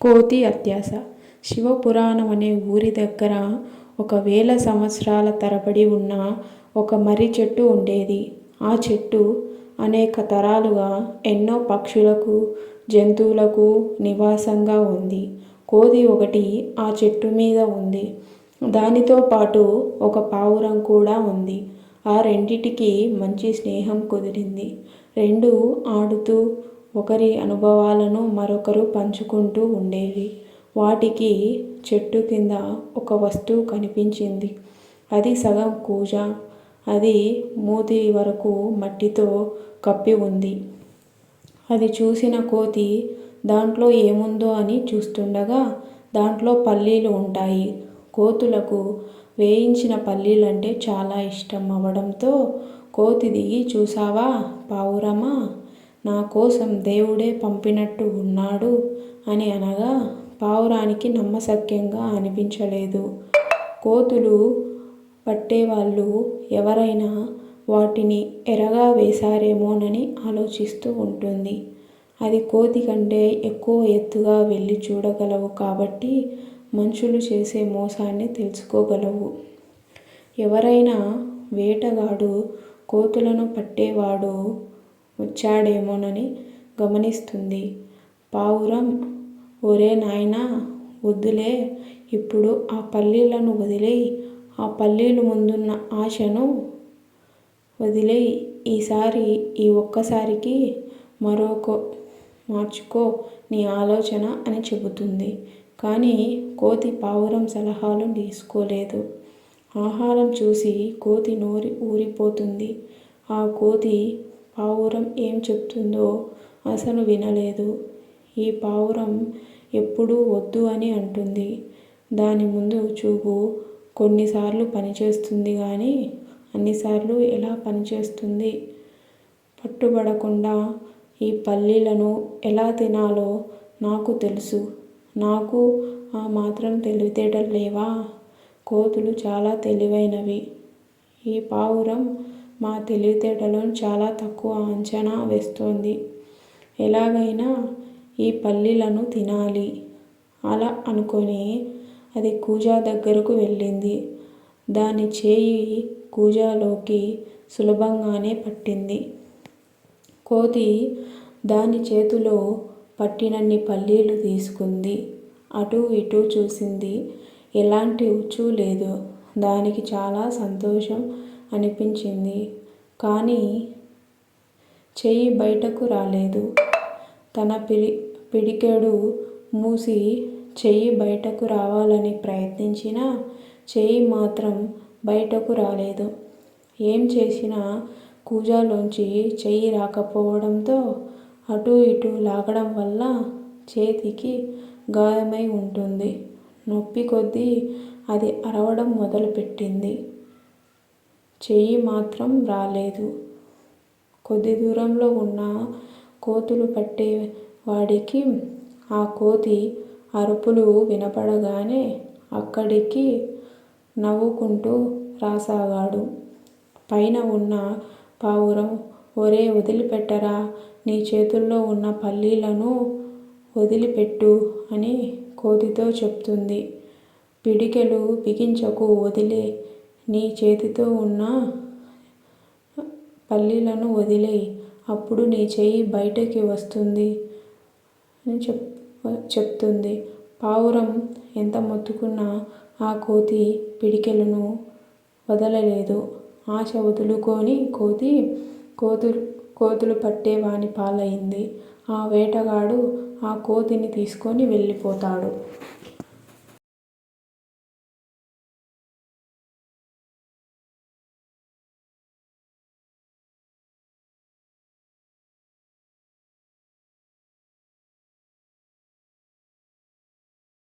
కోతి అత్యాస. శివపురాణం అనే ఊరి దగ్గర ఒక వేల సంవత్సరాల తరబడి ఉన్న ఒక మర్రి చెట్టు ఉండేది. ఆ చెట్టు అనేక తరాలుగా ఎన్నో పక్షులకు జంతువులకు నివాసంగా ఉంది. కోతి ఒకటి ఆ చెట్టు మీద ఉంది. దానితో పాటు ఒక పావురం కూడా ఉంది. ఆ రెండిటికి మంచి స్నేహం కుదిరింది. రెండు ఆడుతూ ఒకరి అనుభవాలను మరొకరు పంచుకుంటూ ఉండేవి. వాటికి చెట్టు కింద ఒక వస్తువు కనిపించింది. అది సగం కూజ. అది మూతి వరకు మట్టితో కప్పి ఉంది. అది చూసిన కోతి దాంట్లో ఏముందో అని చూస్తుండగా దాంట్లో పల్లీలు ఉంటాయి. కోతులకు వేయించిన పల్లీలంటే చాలా ఇష్టం అవ్వడంతో కోతి దిగి చూసావా పావురమా? నా కోసం దేవుడే పంపినట్టు ఉన్నాడు అని అనగా పావురానికి నమ్మశక్యంగా అనిపించలేదు. కోతులు పట్టేవాళ్ళు ఎవరైనా వాటిని ఎరగా వేశారేమోనని ఆలోచిస్తూ ఉంటుంది. అది కోతి కంటే ఎక్కువ ఎత్తుగా వెళ్ళి చూడగలవు కాబట్టి మనుషులు చేసే మోసాన్ని తెలుసుకోగలవు. ఎవరైనా వేటగాడు కోతులను పట్టేవాడు వచ్చాడేమోనని గమనిస్తుంది. పావురం ఒరే నాయనా వద్దులే. ఇప్పుడు ఆ పల్లీలను వదిలేయి. ఆ పల్లీలు ముందున్న ఆశను వదిలేయి. ఈసారి ఈ ఒక్కసారికి మరొక మార్చుకో నీ ఆలోచన అని చెబుతుంది. కానీ కోతి పావురం సలహాలు తీసుకోలేదు. ఆహారం చూసి కోతి నోరి ఊరిపోతుంది. ఆ కోతి పావురం ఏం చెప్తుందో అసలు వినలేదు. ఈ పావురం ఎప్పుడూ వద్దు అని అంటుంది. దాని ముందు చూపు కొన్నిసార్లు పనిచేస్తుంది కానీ అన్నిసార్లు ఎలా పనిచేస్తుంది? పట్టుబడకుండా ఈ పల్లీలను ఎలా తినాలో నాకు తెలుసు. నాకు ఆ మాత్రం తెలివితేటలు లేవా? కోతులు చాలా తెలివైనవి. ఈ పావురం మా తెలివితేటలను చాలా తక్కువ అంచనా వేస్తోంది. ఎలాగైనా ఈ పల్లీలను తినాలి. అలా అనుకొని అది కూజా దగ్గరకు వెళ్ళింది. దాని చేయి కూజాలోకి సులభంగానే పట్టింది. కోతి దాని చేతిలో పట్టినన్ని పల్లీలు తీసుకుంది. అటూ ఇటూ చూసింది. ఎలాంటి ఉచ్చు లేదు. దానికి చాలా సంతోషం అనిపించింది. కానీ చెయ్యి బయటకు రాలేదు. తన పిడి పిడికెడు మూసి చెయ్యి బయటకు రావాలని ప్రయత్నించినా చెయ్యి మాత్రం బయటకు రాలేదు. ఏం చేసినా కూజాలోంచి చెయ్యి రాకపోవడంతో అటూ ఇటూ లాగడం వల్ల చేతికి గాయమై ఉంటుంది. నొప్పి కొద్దీ అది అరవడం మొదలుపెట్టింది. చెయ్యి మాత్రం రాలేదు. కొద్ది దూరంలో ఉన్న కోతులు పట్టే వాడికి ఆ కోతి అరుపులు వినపడగానే అక్కడికి నవ్వుకుంటూ రాసాగాడు. పైన ఉన్న పావురం ఒరే వదిలిపెట్టరా నీ చేతుల్లో ఉన్న పల్లీలను వదిలిపెట్టు అని కోతితో చెప్తుంది. పిడికెలు బిగించకు వదిలే నీ చేతితో ఉన్న పల్లీలను వదిలేయి. అప్పుడు నీ చెయ్యి బయటకి వస్తుంది అని చెప్ చెప్తుంది. పావురం ఎంత మొత్తుకున్నా ఆ కోతి పిడికెలను వదలలేదు. ఆశ వదులుకొని కోతి కోతులు కోతులు పట్టే వాని పాలైంది. ఆ వేటగాడు ఆ కోతిని తీసుకొని వెళ్ళిపోతాడు.